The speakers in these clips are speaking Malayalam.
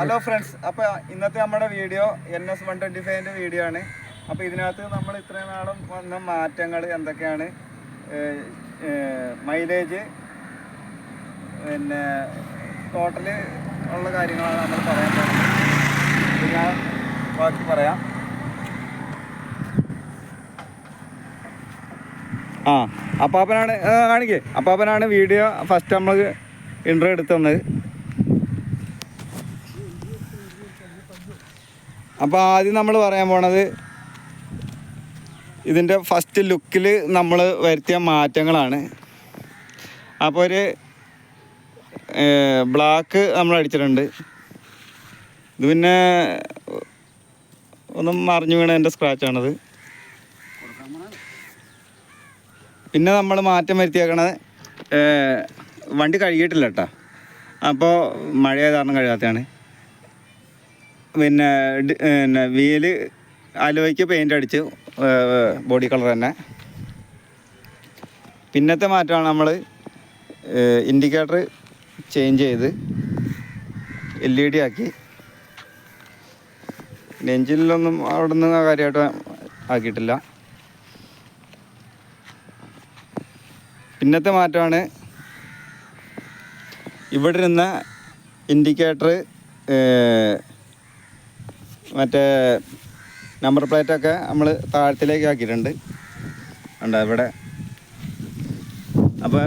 ഹലോ ഫ്രണ്ട്സ് അപ്പോൾ ഇന്നത്തെ നമ്മുടെ video N S one twenty ഫൈവിന്റെ video ആണ്. അപ്പോൾ ഇതിനകത്ത് നമ്മൾ ഇത്രയും നാളും വന്ന മാറ്റങ്ങൾ എന്തൊക്കെയാണ്? മൈലേജ് പിന്നെ ടോട്ടൽ ഉള്ള കാര്യങ്ങളാണ് നമ്മൾ പറയാൻ പോകുന്നത്. ഞാൻ ബാക്കി പറയാം. ആ അപ്പാപ്പനാണ് കാണിക്കേ. അപ്പാപ്പനാണ് വീഡിയോ ഫസ്റ്റ് നമ്മൾ ഇൻട്രോ എടുത്തു തന്നത്. അപ്പോൾ ആദ്യം നമ്മൾ പറയാൻ പോണത് ഇതിന്റെ ഫസ്റ്റ് ലുക്കിൽ നമ്മൾ വരുത്തിയ മാറ്റങ്ങളാണ്. അപ്പോൾ ഒരു ബ്ലാക്ക് നമ്മൾ അടിച്ചിട്ടുണ്ട്. ഇത് പിന്നെ ഒന്നും മറിഞ്ഞു വീണ എന്റെ സ്ക്രാച്ചാണത് പിന്നെ നമ്മൾ മാറ്റം വരുത്തിയേക്കണത് വണ്ടി കഴുകിയിട്ടില്ല കേട്ടോ. അപ്പോൾ മഴയായ കാരണം കഴുകാത്തതാണ്. പിന്നെ പിന്നെ വീൽ അലോയ്ക്ക് പെയിന്റ് അടിച്ചു ബോഡി കളർ തന്നെ. പിന്നത്തെ മാറ്റമാണ് നമ്മൾ ഇൻഡിക്കേറ്റർ ചേഞ്ച് ചെയ്ത് എൽ ഇ ഡി ആക്കി. എഞ്ചിനിലൊന്നും അവിടെ നിന്ന് കാര്യമായിട്ട് ആക്കിയിട്ടില്ല. പിന്നത്തെ മാറ്റമാണ് ഇവിടെ ഇരുന്ന ഇൻഡിക്കേറ്റർ മറ്റേ നമ്പർ പ്ലേറ്റൊക്കെ നമ്മൾ താഴത്തിലേക്ക് ആക്കിയിട്ടുണ്ട്. ഉണ്ട് ഇവിടെ. അപ്പോൾ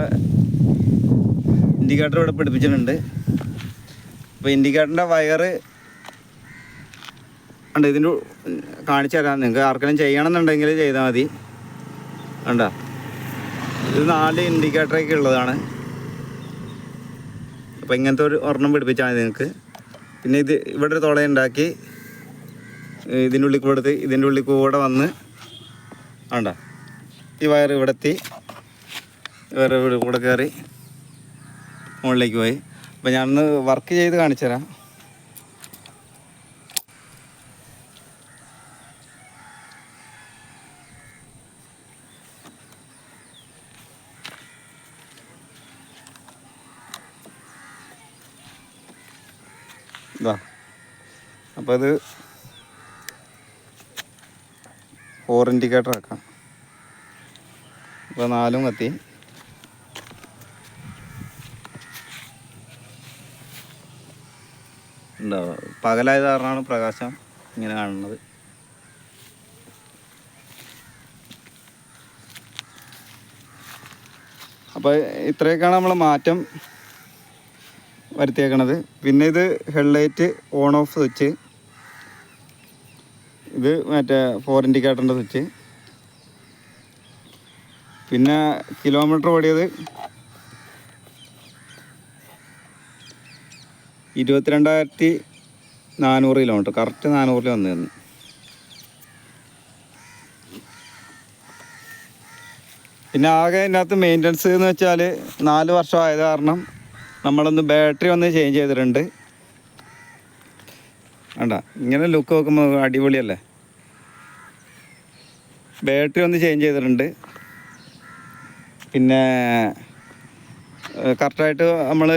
ഇൻഡിക്കേറ്റർ ഇവിടെ പിടിപ്പിച്ചിട്ടുണ്ട്. അപ്പോൾ ഇൻഡിക്കേറ്ററിന്റെ വയറ് ഉണ്ട് ഇതിന്റെ കാണിച്ചു തരാം. നിങ്ങൾക്ക് ആർക്കെങ്കിലും ചെയ്യണമെന്നുണ്ടെങ്കിൽ ചെയ്താൽ മതി. ഉണ്ടോ ഇത് നാല് ഇൻഡിക്കേറ്ററൊക്കെ ഉള്ളതാണ്. അപ്പോൾ ഇങ്ങനത്തെ ഒരു ഒരെണ്ണം പിടിപ്പിച്ചാൽ മതി നിങ്ങൾക്ക്. പിന്നെ ഇത് ഇവിടെ ഒരു തുള ഉണ്ടാക്കി ഇതിന്റെ ഉള്ളിൽ കൂടെ എടുത്ത് ഇതിന്റെ ഉള്ളിൽ കൂടെ വന്ന് വേണ്ട ഈ വയർ ഇവിടെ എത്തി. വേറെ ഇവിടെ കൂടെ കയറി മുകളിലേക്ക് പോയി. അപ്പോൾ ഞാനൊന്ന് വർക്ക് ചെയ്ത് കാണിച്ചു തരാം. അപ്പോൾ അത് ഇൻഡിക്കേറ്റർ ആക്കാം ഇപ്പോൾ നാലും കത്തി ഉണ്ടാവുക പകലായത് കാരണമാണ് പ്രകാശം ഇങ്ങനെ കാണുന്നത്. അപ്പോൾ ഇത്രയൊക്കെയാണ് നമ്മൾ മാറ്റം വരുത്തിയേക്കണത്. പിന്നെ ഇത് ഹെഡ്ലൈറ്റ് ഓൺ ഓഫ് സ്വിച്ച് ഇത് മറ്റേ ഫോർ ഇൻഡിക്കേറ്ററിന്റെ സ്വിച്ച് പിന്നെ കിലോമീറ്റർ ഓടിയത് ഇരുപത്തിരണ്ടായിരത്തി നാനൂറ് കിലോമീറ്റർ കറക്റ്റ് നാനൂറിൽ വന്നിരുന്നു. പിന്നെ ആകെ ഇതിനകത്ത് മെയിന്റനൻസ് എന്ന് വെച്ചാൽ നാല് വർഷം ആയത് കാരണം നമ്മളൊന്ന് ബാറ്ററി ഒന്ന് ചേഞ്ച് ചെയ്തിട്ടുണ്ട്. വേണ്ട ഇങ്ങനെ ലുക്ക് നോക്കുമ്പോൾ അടിപൊളിയല്ലേ? ബാറ്ററി ഒന്ന് ചേഞ്ച് ചെയ്തിട്ടുണ്ട്. പിന്നെ കറക്റ്റായിട്ട് നമ്മൾ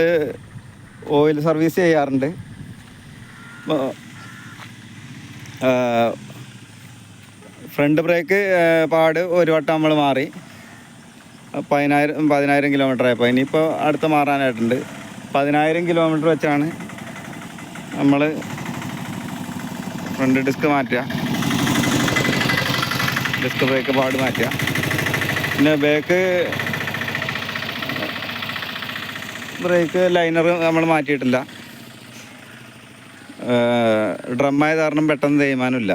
ഓയിൽ സർവീസ് ചെയ്യാറുണ്ട്. ഫ്രണ്ട് ബ്രേക്ക് പാട് ഒരു വട്ടം നമ്മൾ മാറി. പതിനായിരം പതിനായിരം കിലോമീറ്റർ ആയപ്പോൾ ഇനിയിപ്പോൾ അടുത്ത് മാറാനായിട്ടുണ്ട്. പതിനായിരം കിലോമീറ്റർ വെച്ചാണ് നമ്മൾ ഫ്രണ്ട് ഡിസ്ക് മാറ്റുക. ഡിസ്ക് ബ്രേക്ക് പാട് മാറ്റുക. പിന്നെ ബേക്ക് ബ്രേക്ക് ലൈനർ നമ്മൾ മാറ്റിയിട്ടില്ല. ഡ്രമ്മായ കാരണം പെട്ടെന്ന് തേയ്മാനമില്ല.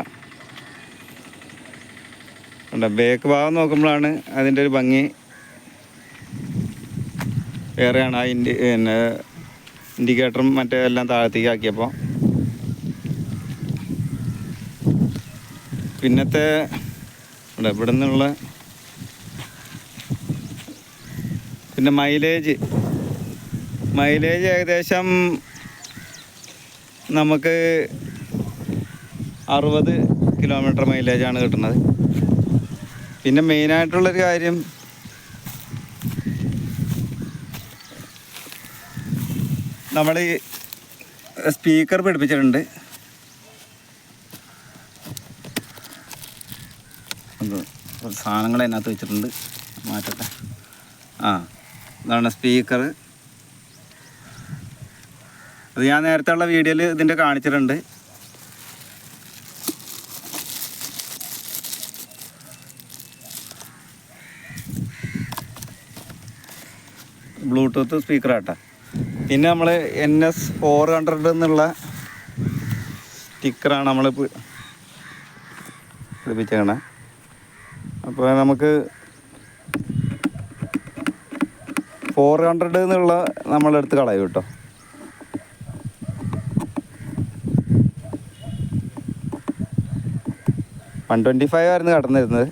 ബേക്ക് ഭാഗം നോക്കുമ്പോഴാണ് അതിന്റെ ഒരു ഭംഗി. വേറെയാണ് ആ ഇൻഡി പിന്നെ ഇൻഡിക്കേറ്ററും മറ്റേ എല്ലാം താഴത്തേക്ക് ആക്കിയപ്പോൾ. പിന്നത്തെ ഇവിടെ ഇവിടെ നിന്നുള്ള പിന്നെ മൈലേജ് മൈലേജ് ഏകദേശം നമുക്ക് അറുപത് കിലോമീറ്റർ മൈലേജാണ് കിട്ടുന്നത്. പിന്നെ മെയിനായിട്ടുള്ളൊരു കാര്യം നമ്മൾ സ്പീക്കർ പിടിപ്പിച്ചിട്ടുണ്ട് അത് കുറച്ച് സാധനങ്ങൾ അതിനകത്ത് വെച്ചിട്ടുണ്ട്. മാറ്റട്ടെ. ആ ഇതാണ് സ്പീക്കർ അത് ഞാൻ നേരത്തെ ഉള്ള വീഡിയോയിൽ ഇതിന്റെ കാണിച്ചിട്ടുണ്ട്. ബ്ലൂടൂത്ത് സ്പീക്കർ ആട്ടെ. പിന്നെ നമ്മൾ എൻ എസ് ഫോർ ഹൺഡ്രഡ് എന്നുള്ള സ്റ്റിക്കറാണ് നമ്മൾ പിടിപ്പിച്ചേക്കണേ അപ്പോൾ നമുക്ക് ഫോർ ഹൺഡ്രഡ് എന്നുള്ള നമ്മളെടുത്ത് കളയും കേട്ടോ. വൺ ട്വന്റി ഫൈവ് ആയിരുന്നു കടന്നിരുന്നത്.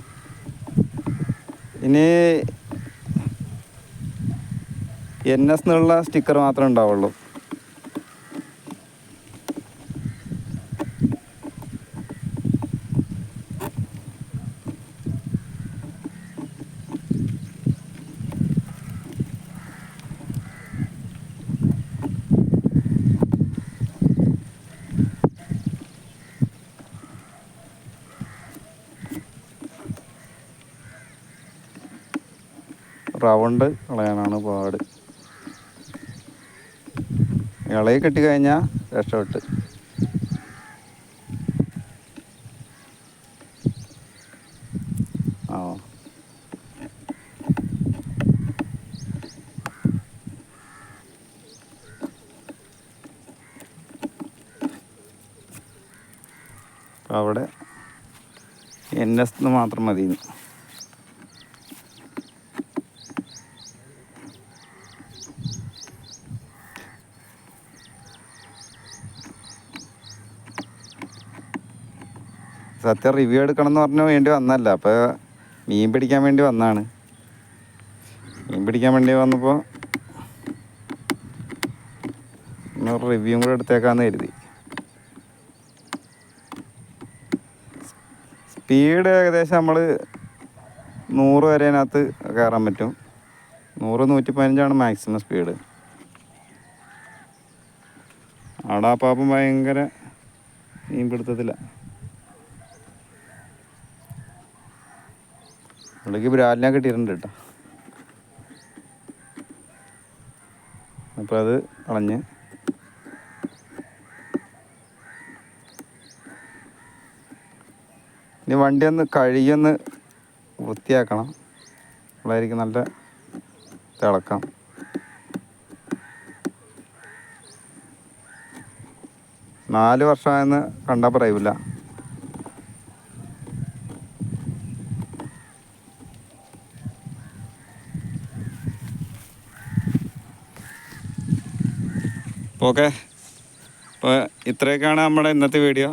ഇനി എൻ എസ് എന്നുള്ള സ്റ്റിക്കർ മാത്രമേ ഉണ്ടാവുള്ളൂ. റൗണ്ട് കളയാനാണ് പാട്. ഇളയെ കെട്ടി കഴിഞ്ഞാൽ രക്ഷപ്പെട്ട് അവിടെ എൻ എസ് മാത്രം മതി സത്യം റിവ്യൂ എടുക്കണം എന്ന് പറഞ്ഞു വേണ്ടി വന്നല്ല അപ്പോൾ മീൻ പിടിക്കാൻ വേണ്ടി വന്നാണ്. മീൻ പിടിക്കാൻ വേണ്ടി വന്നപ്പോൾ റിവ്യൂ കൂടെ എടുത്തേക്കാന്ന് കരുതി. സ്പീഡ് ഏകദേശം നമ്മൾ നൂറ് വരെ അതിനകത്ത് കയറാൻ പറ്റും. നൂറ് നൂറ്റി പതിനഞ്ചാണ് മാക്സിമം സ്പീഡ് അവിടെ പാപ്പം ഭയങ്കര മീൻ പിടുത്തത്തില്ല പുള്ളിക്ക് ബ്രാലിനെ കിട്ടിയിട്ടുണ്ട് കേട്ടോ. അപ്പോൾ അത് കളഞ്ഞ്. ഇനി വണ്ടി ഒന്ന് കഴുകിയൊന്ന് വൃത്തിയാക്കണം. അപ്പോഴായിരിക്കും നല്ല തിളക്കം. നാല് വർഷമായെന്ന് കണ്ടാൽ പറയൂല ഓക്കെ. അപ്പോൾ ഇത്രയൊക്കെയാണ് നമ്മുടെ ഇന്നത്തെ വീഡിയോ.